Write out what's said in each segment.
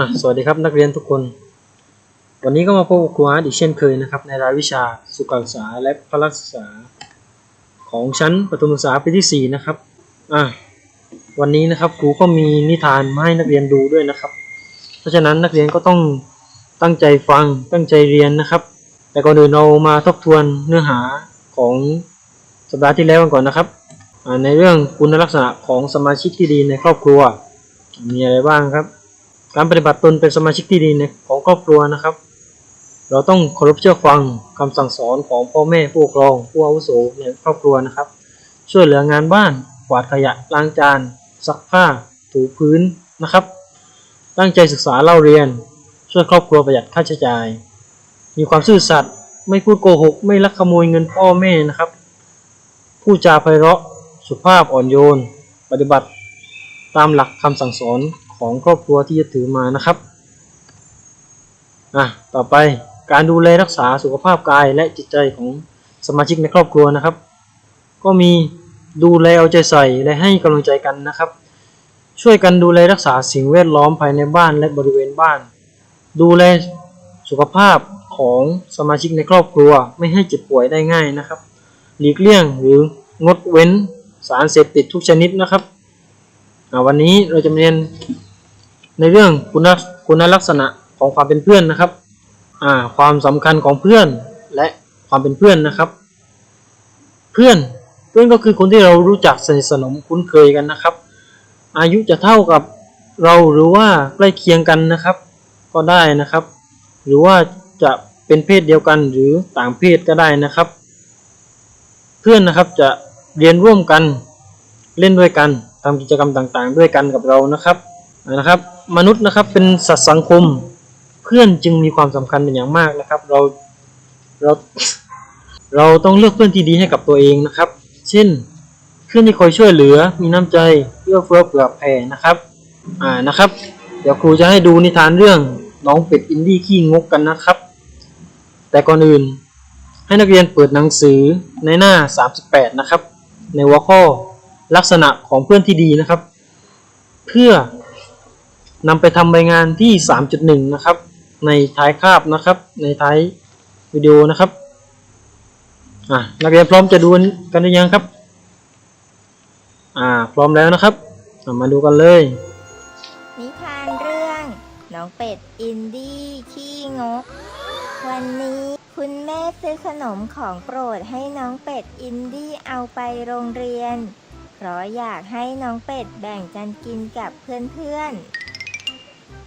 อะสวัสดีครับนักเรียนทุกคน วันนี้ก็มาพบครูอาร์ตอีกเช่นเคยนะครับในรายวิชาสุขศึกษาและพละศึกษา ของชั้นประถมศึกษาปีที่ 4 นะครับอะวันนี้นะครับครูก็มีนิทานมาให้นักเรียนดูด้วยนะครับ เพราะฉะนั้นนักเรียนก็ต้องตั้งใจฟังตั้งใจเรียนนะครับ แต่ก่อนอื่นเรามาทบทวนเนื้อหาของสัปดาห์ที่แล้วกันก่อนนะครับในเรื่องคุณลักษณะของสมาชิกที่ดีในครอบครัว มีอะไรบ้างครับ การปฏิบัติตนเป็นสมาชิกที่ดีในของครอบครัวนะครับ เราต้องเคารพเชื่อฟังคำสั่งสอนของพ่อแม่ผู้ปกครอง ผู้อาวุโสในครอบครัวนะครับ ช่วยเหลืองานบ้านกวาดขยะล้างจาน ซักผ้า ถูพื้นนะครับ ตั้งใจศึกษาเล่าเรียน ช่วยครอบครัวประหยัดค่าใช้จ่าย มีความซื่อสัตย์ไม่พูดโกหก ไม่ลักขโมยเงินพ่อแม่นะครับพูดจาไพเราะสุภาพอ่อนโยน ปฏิบัติตามหลักคำสั่งสอน ของครอบครัวที่จะถือมานะครับอะต่อไปการดูแลรักษาสุขภาพกายและจิตใจของสมาชิกในครอบครัวนะครับ ก็มีดูแลเอาใจใส่และให้กำลังใจกันนะครับ ช่วยกันดูแลรักษาสิ่งแวดล้อมภายในบ้านและบริเวณบ้าน ดูแลสุขภาพของสมาชิกในครอบครัวไม่ให้เจ็บป่วยได้ง่ายนะครับ หลีกเลี่ยงหรืองดเว้นสารเสพติดทุกชนิดนะครับอ่าวันนี้เราจะเรียน ในเรื่องคุณลักษคุณลักษณะของความเป็นเพื่อนนะครับอ่าความสำคัญของเพื่อนและความเป็นเพื่อนนะครับ เพื่อนเพื่อนก็คือคนที่เรารู้จักสนิทสนมคุ้นเคยกันนะครับ อายุจะเท่ากับเราหรือว่าใกล้เคียงกันนะครับ ก็ได้นะครับ หรือว่าจะเป็นเพศเดียวกันหรือต่างเพศก็ได้นะครับ เพื่อนนะครับจะเรียนร่วมกันเล่นด้วยกันทำกิจกรรมต่างๆ ด้วยกันกับเรานะครับนะครับ มนุษย์นะครับเป็นสัตว์สังคม เพื่อนจึงมีความสำคัญเป็นอย่างมากนะครับ เราเราเราต้องเลือกเพื่อนที่ดีให้กับตัวเองนะครับ เช่น เพื่อนที่คอยช่วยเหลือ มีน้ำใจเอื้อเฟื้อเผื่อแผ่นะครับ อ่านะครับ เดี๋ยวครูจะให้ดูนิทานเรื่องน้องเป็ดอินดี้ขี้งกกันนะครับ แต่ก่อนอื่น ให้นักเรียนเปิดหนังสือในหน้า 38 นะครับ ในหัวข้อลักษณะของเพื่อนที่ดีนะครับ เพื่อ นำไปทำใบงานที่ 3.1 นะครับ ในท้ายคาบนะครับ ในท้ายวิดีโอนะครับอะนักเรียนพร้อมจะดูกันหรือยังครับอ่าพร้อมแล้วนะครับมาดูกันเลย นิทานเรื่องน้องเป็ดอินดี้ขี้งก วันนี้คุณแม่ซื้อขนมของโปรดให้น้องเป็ดอินดี้เอาไปโรงเรียน เพราะอยากให้น้องเป็ดแบ่งกันกินกับเพื่อนๆ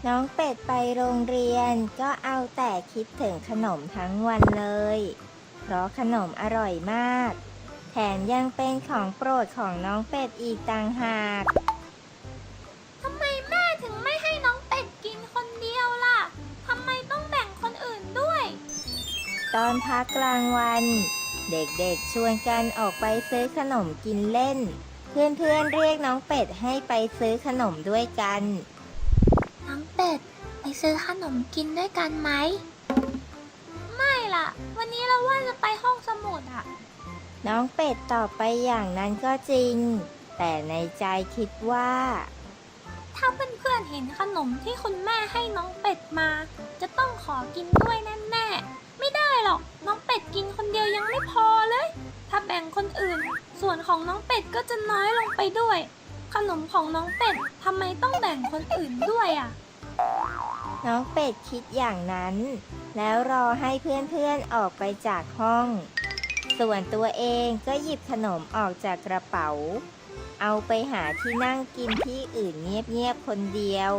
น้องเป็ดไปโรงเรียนก็เอาแต่คิดถึงขนมทั้งวันเลย เพราะขนมอร่อยมาก แถมยังเป็นของโปรดของน้องเป็ดอีกต่างหากทำไมแม่ถึงไม่ให้น้องเป็ดกินคนเดียวล่ะทำไมต้องแบ่งคนอื่นด้วย ตอนพักกลางวัน เด็กๆชวนกันออกไปซื้อขนมกินเล่น เพื่อนๆเรียกน้องเป็ดให้ไปซื้อขนมด้วยกัน น้องเป็ด ไปซื้อขนมกินด้วยกันไหม ไม่ล่ะ วันนี้เราว่าจะไปห้องสมุดอะน้องเป็ดตอบไปอย่างนั้นก็จริง แต่ในใจคิดว่า ถ้าเพื่อนๆเห็นขนมที่คุณแม่ให้น้องเป็ดมา จะต้องขอกินด้วยแน่ๆไม่ได้หรอก น้องเป็ดกินคนเดียวยังไม่พอเลย ถ้าแบ่งคนอื่น ส่วนของน้องเป็ดก็จะน้อยลงไปด้วย ขนมของน้องเป็ดทำไมต้องแบ่งคนอื่นด้วยอะน้องเป็ดคิดอย่างนั้น แล้วรอให้เพื่อนๆออกไปจากห้อง ส่วนตัวเองก็หยิบขนมออกจากกระเป๋า เอาไปหาที่นั่งกินที่อื่นเงียบๆคนเดียว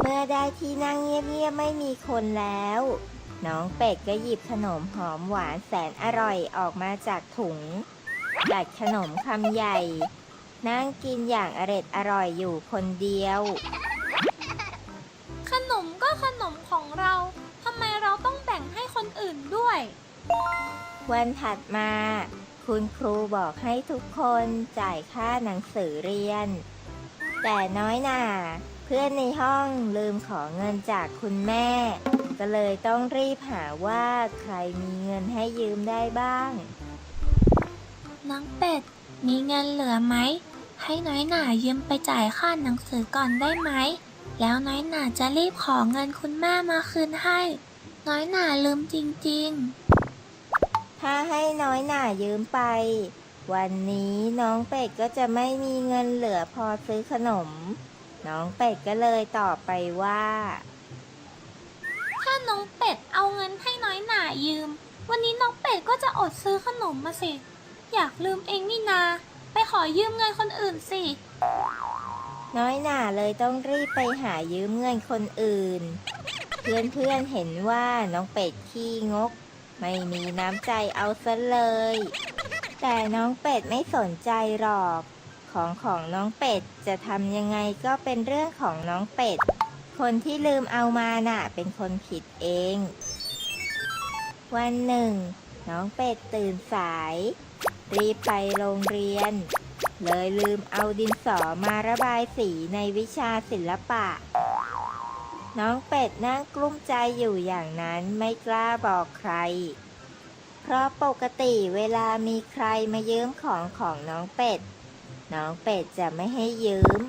เมื่อได้ที่นั่งเงียบๆไม่มีคนแล้ว น้องเป็ดก็หยิบขนมหอมหวานแสนอร่อยออกมาจากถุงกัดขนมคำใหญ่ นั่งกินอย่างอร็ดอร่อยอยู่คนเดียว ขนมก็ขนมของเราทำไมเราต้องแบ่งให้คนอื่นด้วย วันถัดมา คุณครูบอกให้ทุกคนจ่ายค่าหนังสือเรียน แต่น้อยหน่าเพื่อนในห้องลืมขอเงินจากคุณแม่ ก็เลยต้องรีบหาว่าใครมีเงินให้ยืมได้บ้าง น้องเป็ด มีเงินเหลือไหม ให้น้อยหน่ายืมไปจ่ายค่าหนังสือก่อนได้ไหม แล้วน้อยหนาจะรีบขอเงินคุณแม่มาคืนให้ น้อยหนาลืมจริงๆ ถ้าให้น้อยหน่ายืมไป วันนี้น้องเป็ดก็จะไม่มีเงินเหลือพอซื้อขนม น้องเป็ดก็เลยตอบไปว่า ถ้าน้องเป็ดเอาเงินให้น้อยหน่ายืม วันนี้น้องเป็ดก็จะอดซื้อขนมมาสิ อยากลืมเองนี่นา ไปขอยืมเงินคนอื่นสิ น้อยหน่าเลยต้องรีบไปหายืมเงินคนอื่น เพื่อนๆเห็นว่าน้องเป็ดขี้งก ไม่มีน้ำใจเอาซะเลย แต่น้องเป็ดไม่สนใจหรอก ของของน้องเป็ดจะทำยังไงก็เป็นเรื่องของน้องเป็ด คนที่ลืมเอามาน่ะ เป็นคนผิดเอง วันหนึ่ง น้องเป็ดตื่นสาย รีบไปโรงเรียน เลยลืมเอาดินสอมาระบายสีในวิชาศิลปะ น้องเป็ดนั่งกลุ้มใจอยู่อย่างนั้นไม่กล้าบอกใคร เพราะปกติเวลามีใครมายืมของของน้องเป็ด น้องเป็ดจะไม่ให้ยืม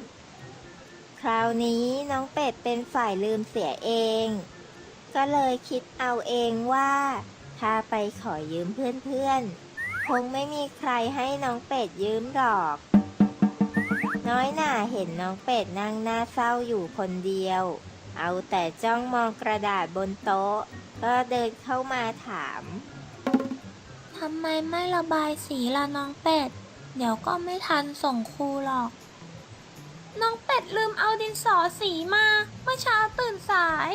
คราวนี้น้องเป็ดเป็นฝ่ายลืมเสียเอง ก็เลยคิดเอาเองว่า ถ้าไปขอยืมเพื่อนๆ คงไม่มีใครให้น้องเป็ดยืมหรอก น้อยหน่าเห็นน้องเป็ดนั่งหน้าเศร้าอยู่คนเดียว เอาแต่จ้องมองกระดาษบนโต๊ะ ก็เดินเข้ามาถามทำไมไม่ระบายสีล่ะน้องเป็ด เดี๋ยวก็ไม่ทันส่งครูหรอก น้องเป็ดลืมเอาดินสอสีมาเมื่อเช้าตื่นสาย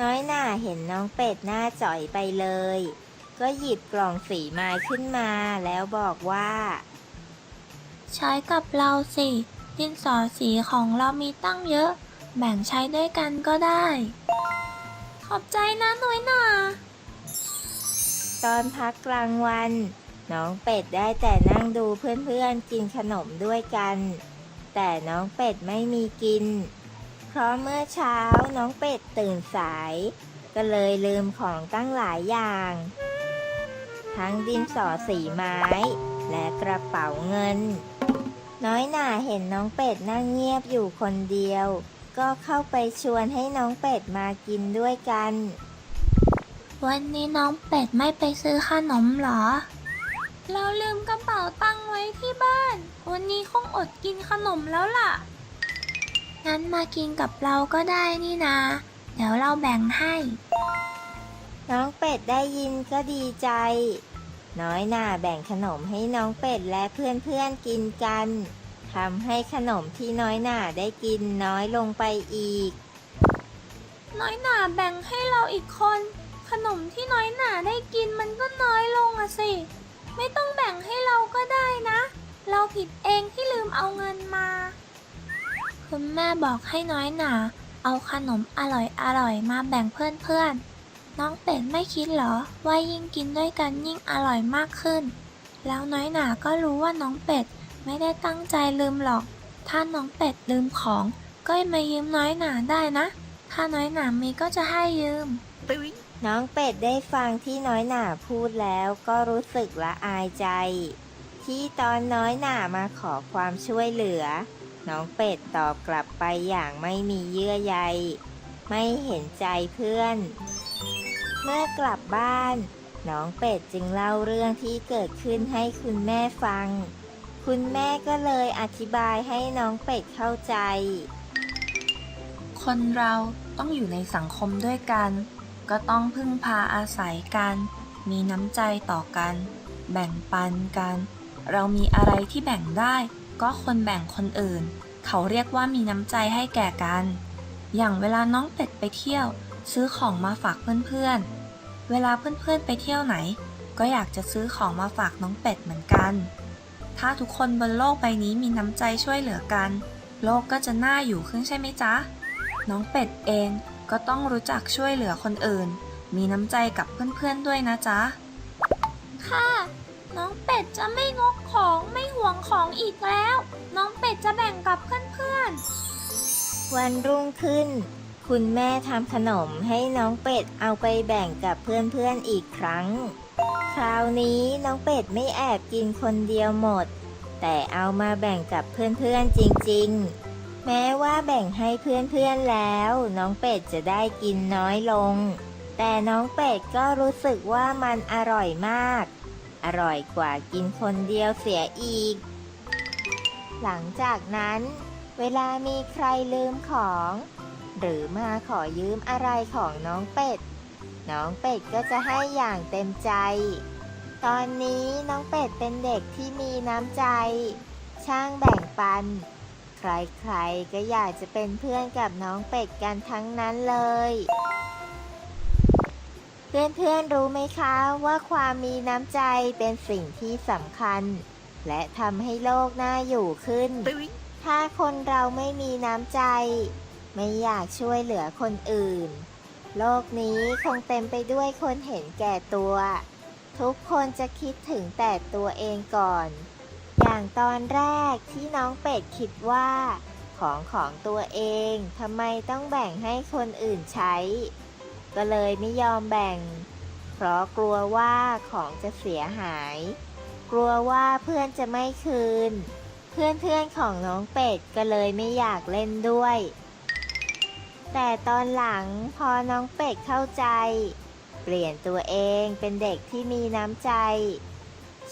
น้อยหน่าเห็นน้องเป็ดหน้าจ่อยไปเลย ก็หยิบกล่องสีไม้ขึ้นมาแล้วบอกว่า ใช้กับเราสิ ดินสอสีของเรามีตั้งเยอะ แบ่งใช้ด้วยกันก็ได้ ขอบใจนะน้อยหนาตอนพักกลางวัน น้องเป็ดได้แต่นั่งดูเพื่อนๆกินขนมด้วยกัน แต่น้องเป็ดไม่มีกิน เพราะเมื่อเช้าน้องเป็ดตื่นสาย ก็เลยลืมของตั้งหลายอย่าง ทั้งดินสอสีไม้ และกระเป๋าเงิน น้อยหน่าเห็นน้องเป็ดนั่งเงียบอยู่คนเดียว ก็เข้าไปชวนให้น้องเป็ดมากินด้วยกัน วันนี้น้องเป็ดไม่ไปซื้อขนมเหรอ เราลืมกระเป๋าตังไว้ที่บ้าน วันนี้คงอดกินขนมแล้วล่ะ งั้นมากินกับเราก็ได้นี่นาเดี๋ยวเราแบ่งให้ น้องเป็ดได้ยินก็ดีใจ น้อยหน่าแบ่งขนมให้น้องเป็ดและเพื่อนๆกินกันทำให้ขนมที่น้อยหน่าได้กินน้อยลงไปอีก น้อยหนาแบ่งให้เราอีกคน ขนมที่น้อยหนาได้กินมันก็น้อยลงอะสิ ไม่ต้องแบ่งให้เราก็ได้นะ เราผิดเองที่ลืมเอาเงินมา คุณแม่บอกให้น้อยหนาเอาขนมอร่อยอร่อยๆมาแบ่งเพื่อนๆ น้องเป็ดไม่คิดเหรอ ว่ายิ่งกินด้วยกันยิ่งอร่อยมากขึ้น แล้วน้อยหนาก็รู้ว่าน้องเป็ดไม่ได้ตั้งใจลืมหรอก ถ้าน้องเป็ดลืมของ ก็มายืมน้อยหนาได้นะ ถ้าน้อยหนามีก็จะให้ยืม น้องเป็ดได้ฟังที่น้อยหนาพูดแล้วก็รู้สึกละอายใจ ที่ตอนน้อยหนามาขอความช่วยเหลือ น้องเป็ดตอบกลับไปอย่างไม่มีเยื่อใย ไม่เห็นใจเพื่อน เมื่อกลับบ้าน น้องเป็ดจึงเล่าเรื่องที่เกิดขึ้นให้คุณแม่ฟัง คุณแม่ก็เลยอธิบายให้น้องเป็ดเข้าใจ คนเราต้องอยู่ในสังคมด้วยกัน ก็ต้องพึ่งพาอาศัยกัน มีน้ำใจต่อกัน แบ่งปันกัน เรามีอะไรที่แบ่งได้ ก็คนแบ่งคนอื่น เขาเรียกว่ามีน้ำใจให้แก่กัน อย่างเวลาน้องเป็ดไปเที่ยว ซื้อของมาฝากเพื่อนๆ เวลาเพื่อนๆไปเที่ยวไหน ก็อยากจะซื้อของมาฝากน้องเป็ดเหมือนกัน ถ้าทุกคนบนโลกใบนี้มีน้ำใจช่วยเหลือกัน โลกก็จะน่าอยู่ขึ้นใช่ไหมจ๊ะ น้องเป็ดเองก็ต้องรู้จักช่วยเหลือคนอื่น มีน้ำใจกับเพื่อนๆด้วยนะจ๊ะ ค่ะ น้องเป็ดจะไม่งกของไม่หวงของอีกแล้ว น้องเป็ดจะแบ่งกับเพื่อนๆ วันรุ่งขึ้น คุณแม่ทำขนมให้น้องเป็ดเอาไปแบ่งกับเพื่อนๆอีกครั้ง คราวนี้น้องเป็ดไม่แอบกินคนเดียวหมด แต่เอามาแบ่งกับเพื่อนๆจริงๆ แม้ว่าแบ่งให้เพื่อนๆแล้ว น้องเป็ดจะได้กินน้อยลง แต่น้องเป็ดก็รู้สึกว่ามันอร่อยมาก อร่อยกว่ากินคนเดียวเสียอีก หลังจากนั้น เวลามีใครลืมของ หรือมาขอยืมอะไรของน้องเป็ด น้องเป็ดก็จะให้อย่างเต็มใจ ตอนนี้น้องเป็ดเป็นเด็กที่มีน้ำใจ ช่างแบ่งปัน ใครๆก็อยากจะเป็นเพื่อนกับน้องเป็ดกันทั้งนั้นเลย เพื่อนๆรู้ไหมคะว่าความมีน้ำใจเป็นสิ่งที่สำคัญ และทำให้โลกน่าอยู่ขึ้น ถ้าคนเราไม่มีน้ำใจ ไม่อยากช่วยเหลือคนอื่น โลกนี้คงเต็มไปด้วยคนเห็นแก่ตัว ทุกคนจะคิดถึงแต่ตัวเองก่อน อย่างตอนแรกที่น้องเป็ดคิดว่า ของของตัวเองทำไมต้องแบ่งให้คนอื่นใช้ ก็เลยไม่ยอมแบ่ง เพราะกลัวว่าของจะเสียหาย กลัวว่าเพื่อนจะไม่คืน เพื่อนๆของน้องเป็ดก็เลยไม่อยากเล่นด้วย แต่ตอนหลังพอน้องเป็ดเข้าใจ เปลี่ยนตัวเองเป็นเด็กที่มีน้ำใจ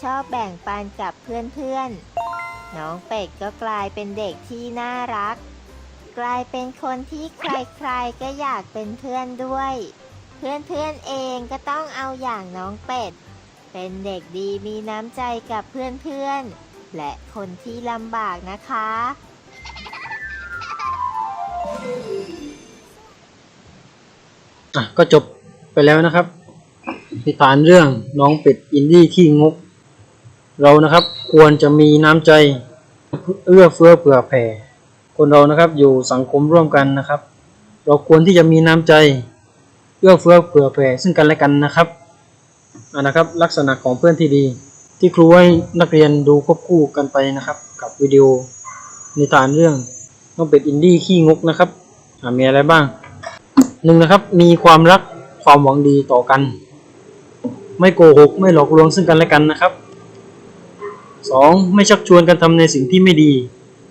ชอบแบ่งปันกับเพื่อนๆ น้องเป็ดก็กลายเป็นเด็กที่น่ารัก กลายเป็นคนที่ใครๆก็อยากเป็นเพื่อนด้วย เพื่อนๆเองก็ต้องเอาอย่างน้องเป็ด เป็นเด็กดีมีน้ำใจกับเพื่อนๆ และคนที่ลำบากนะคะ อะก็จบไปแล้วนะครับนิทานเรื่องน้องเป็ดอินดี้ขี้งก เรานะครับควรจะมีน้ำใจเอื้อเฟื้อเผื่อแผ่ คนเรานะครับอยู่สังคมร่วมกันนะครับ เราควรที่จะมีน้ำใจเอื้อเฟื้อเผื่อแผ่ซึ่งกันและกันนะครับอ่านะครับลักษณะของเพื่อนที่ดี ที่ครูให้นักเรียนดูควบคู่กันไปนะครับ กับวิดีโอนิทานเรื่องน้องเป็ดอินดี้ขี้งกนะครับมีอะไรบ้าง หนึ่งนะครับ มีความรักความหวังดีต่อกัน ไม่โกหก ไม่หลอกลวงซึ่งกันและกันนะครับสองไม่ชักชวนกันทำในสิ่งที่ไม่ดี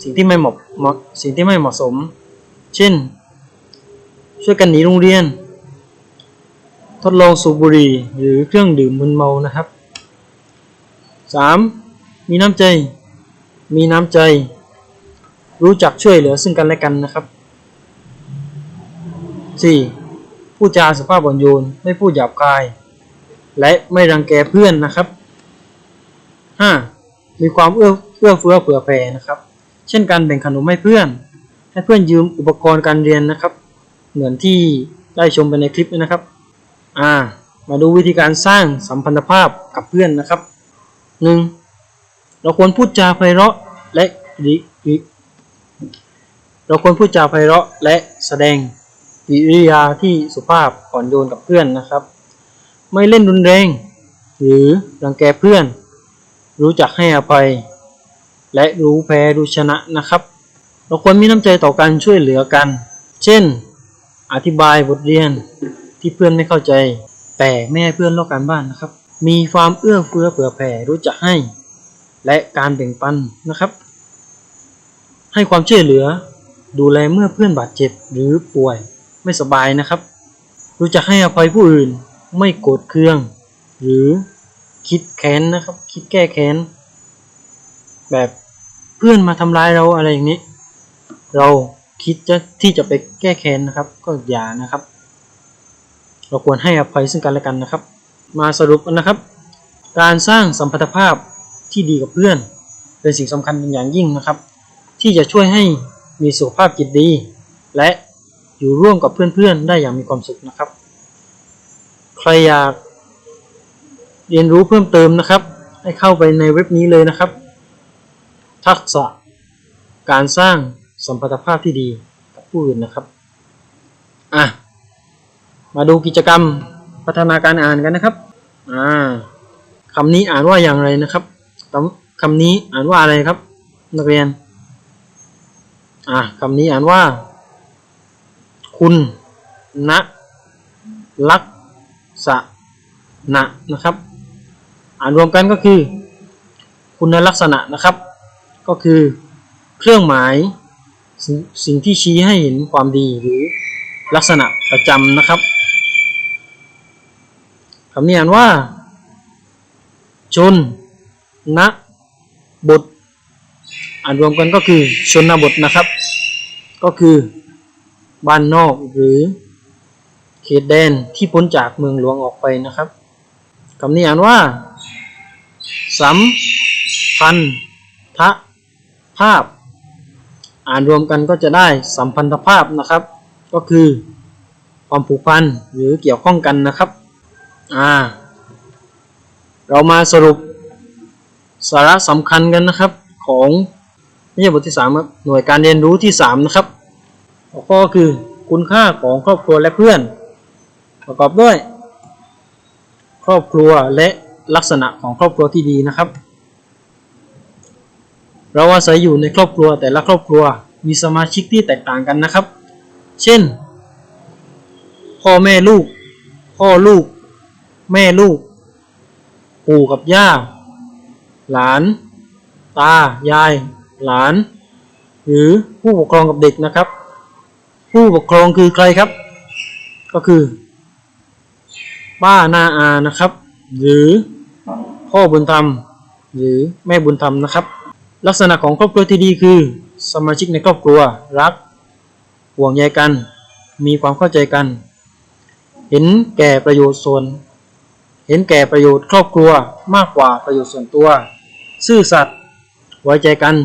สิ่งที่ไม่เหมาะเหมาะสิ่งที่ไม่เหมาะสม เช่น ช่วยกันหนีโรงเรียน ทดลองสูบบุหรี่หรือเครื่องดื่มมึนเมานะครับสามมีน้ำใจ มีน้ำใจ รู้จักช่วยเหลือซึ่งกันและกันนะครับ 4. ผู้จาสุภาพอ่อนโยน ไม่พูดหยาบคาย และไม่รังแกเพื่อนนะครับ 5. มีความเอื้อเอื้อเฟื้อเผื่อแผ่นะครับ เช่นการแบ่งขนมให้เพื่อน ให้เพื่อนยืมอุปกรณ์การเรียนนะครับ เหมือนที่ได้ชมไปในคลิปนี้นะครับ อ่า มาดูวิธีการสร้างสัมพันธภาพกับเพื่อนนะครับ 1. เราควรพูดจาไพเราะและเราควรพูดจาไพเราะและแสดง กิริยาที่สุภาพอ่อนโยนกับเพื่อนนะครับ ไม่เล่นรุนแรง หรือรังแกเพื่อน รู้จักให้อภัย และรู้แพ้รู้ชนะนะครับ เราควรมีน้ำใจต่อกันช่วยเหลือกัน เช่น อธิบายบทเรียนที่เพื่อนไม่เข้าใจ แต่ไม่ให้เพื่อนลอกการบ้านนะครับ มีความเอื้อเฟื้อเผื่อแผ่รู้จักให้ และการแบ่งปันนะครับ ให้ความช่วยเหลือดูแลเมื่อเพื่อนบาดเจ็บหรือป่วย ไม่สบายนะครับ รู้จักให้อภัยผู้อื่น ไม่โกรธเคือง หรือคิดแค้นนะครับ คิดแก้แค้น แบบเพื่อนมาทำร้ายเราอะไรอย่างนี้ เราคิดจะที่จะไปแก้แค้นนะครับ ก็อย่านะครับ เราควรให้อภัยซึ่งกันและกันนะครับ มาสรุปกันนะครับ การสร้างสัมพันธภาพที่ดีกับเพื่อน เป็นสิ่งสำคัญเป็นอย่างยิ่งนะครับ ที่จะช่วยให้มีสุขภาพจิตดี และ อยู่ร่วมกับเพื่อนๆ ได้อย่างมีความสุขนะครับ ใครอยากเรียนรู้เพิ่มเติมนะครับ ให้เข้าไปในเว็บนี้เลยนะครับ ทักษะการสร้างสัมพันธภาพที่ดีกับผู้อื่นนะครับอะมาดูกิจกรรมพัฒนาการอ่านกันนะครับอ่าคำนี้อ่านว่าอย่างไรนะครับคำคำนี้อ่านว่าอะไรครับ นักเรียนอะคำนี้อ่านว่า คุณนะลักษณะนะครับ อ่านรวมกันก็คือ คุณลักษณะนะครับ ก็คือเครื่องหมายสิ่งสิ่งที่ชี้ให้เห็นความดีหรือลักษณะประจำนะครับคำนี้อ่านว่า ชนนะบท อ่านรวมกันก็คือชนบทนะครับ ก็คือ บ้านนอกหรือเขตแดนที่พ้นจากเมืองหลวงออกไปนะครับคำนี้อ่านว่าสัมพันธภาพ อ่านรวมกันก็จะได้สัมพันธภาพนะครับ ก็คือความผูกพันหรือเกี่ยวข้องกันนะครับอ่าเรามาสรุปสาระสำคัญกันนะครับของนิยบทที่3ครับหน่วยการเรียนรู้ที่ 3 นะครับ หัวข้อคือคุณค่าของครอบครัวและเพื่อน ประกอบด้วย ครอบครัวและลักษณะของครอบครัวที่ดีนะครับ เราอาศัยอยู่ในครอบครัวแต่ละครอบครัวมีสมาชิกที่แตกต่างกันนะครับ เช่น พ่อแม่ลูก พ่อลูก แม่ลูก ปู่กับย่า หลาน ตา ยาย หลาน หรือผู้ปกครองกับเด็กนะครับ ผู้ปกครองคือใครครับ ก็คือ ป้านาอานะครับ หรือพ่อบุญธรรม หรือแม่บุญธรรมนะครับ ลักษณะของครอบครัวที่ดีคือ สมาชิกในครอบครัวรัก ห่วงใยกัน มีความเข้าใจกัน เห็นแก่ประโยชน์ส่วน เห็นแก่ประโยชน์ครอบครัวมากกว่าประโยชน์ส่วนตัว ซื่อสัตย์ไว้ใจกัน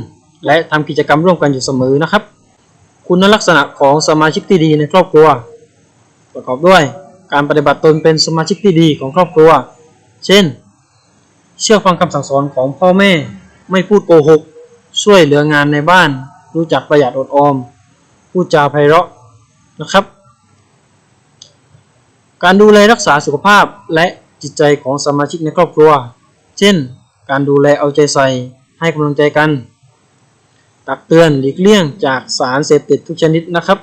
และทำกิจกรรมร่วมกันอยู่เสมอนะครับ คุณลักษณะของสมาชิกที่ดีในครอบครัว ประกอบด้วยการปฏิบัติตนเป็นสมาชิกที่ดีของครอบครัว เช่น เชื่อฟังคำสั่งสอนของพ่อแม่ ไม่พูดโกหก ช่วยเหลืองานในบ้าน รู้จักประหยัดอดออม พูดจาไพเราะนะครับ การดูแลรักษาสุขภาพและจิตใจของสมาชิกในครอบครัว เช่น การดูแลเอาใจใส่ให้กำลังใจกัน ตักเตือนหลีกเลี่ยงจากสารเสพติดทุกชนิดนะครับ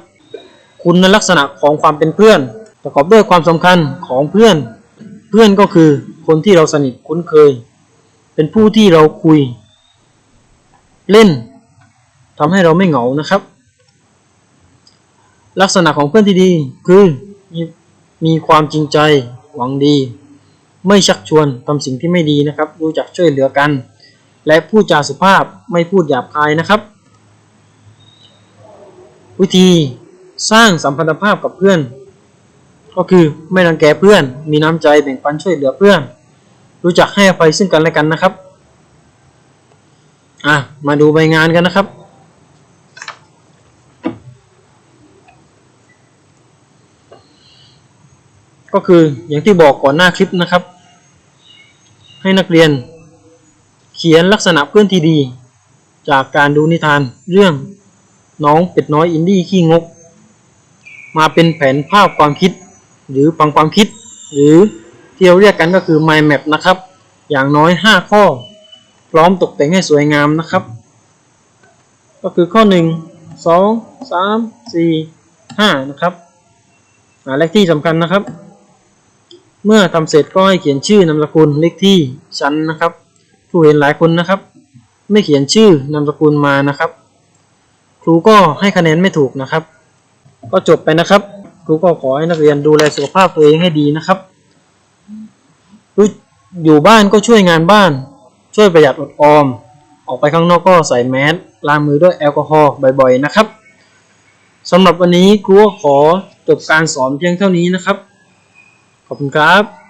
คุณลักษณะของความเป็นเพื่อน ประกอบด้วยความสำคัญของเพื่อน เพื่อนก็คือคนที่เราสนิทคุ้นเคย เป็นผู้ที่เราคุย เล่นทำให้เราไม่เหงานะครับ ลักษณะของเพื่อนที่ดีคือมีมีความจริงใจหวังดี ไม่ชักชวนทำสิ่งที่ไม่ดีนะครับ รู้จักช่วยเหลือกัน และพูดจาสุภาพไม่พูดหยาบคายนะครับ วิธีสร้างสัมพันธภาพกับเพื่อน ก็คือไม่รังแกเพื่อน มีน้ำใจแบ่งปันช่วยเหลือเพื่อน รู้จักให้อภัยซึ่งกันและกันนะครับอะมาดูใบงานกันนะครับ ก็คืออย่างที่บอกก่อนหน้าคลิปนะครับ ให้นักเรียน เขียนลักษณะเพื่อนที่ดี จากการดูนิทานเรื่อง น้องเป็ดน้อยอินดี้ขี้งก มาเป็นแผนภาพความคิด หรือพังความคิด หรือที่เราเรียกกันก็คือ mind map นะครับ อย่างน้อย 5 ข้อ พร้อมตกแต่งให้สวยงามนะครับ ก็คือข้อ 1 2 3 4 5 นะครับอ่าเลขที่สำคัญนะครับ เมื่อทำเสร็จก็ให้เขียนชื่อนามสกุลเลขที่ชั้นนะครับครูเห็นหลายคนนะครับ ไม่เขียนชื่อนามสกุลมานะครับ ครูก็ให้คะแนนไม่ถูกนะครับ ก็จบไปนะครับ ครูก็ขอให้นักเรียนดูแลสุขภาพตัวเองให้ดีนะครับอยู่บ้านก็ช่วยงานบ้าน ช่วยประหยัดอดออม ออกไปข้างนอกก็ใส่แมสล้างมือด้วยแอลกอฮอล์บ่อยๆนะครับสำหรับวันนี้ครูก็ขอจบการสอนเพียงเท่านี้นะครับ ขอบคุณครับ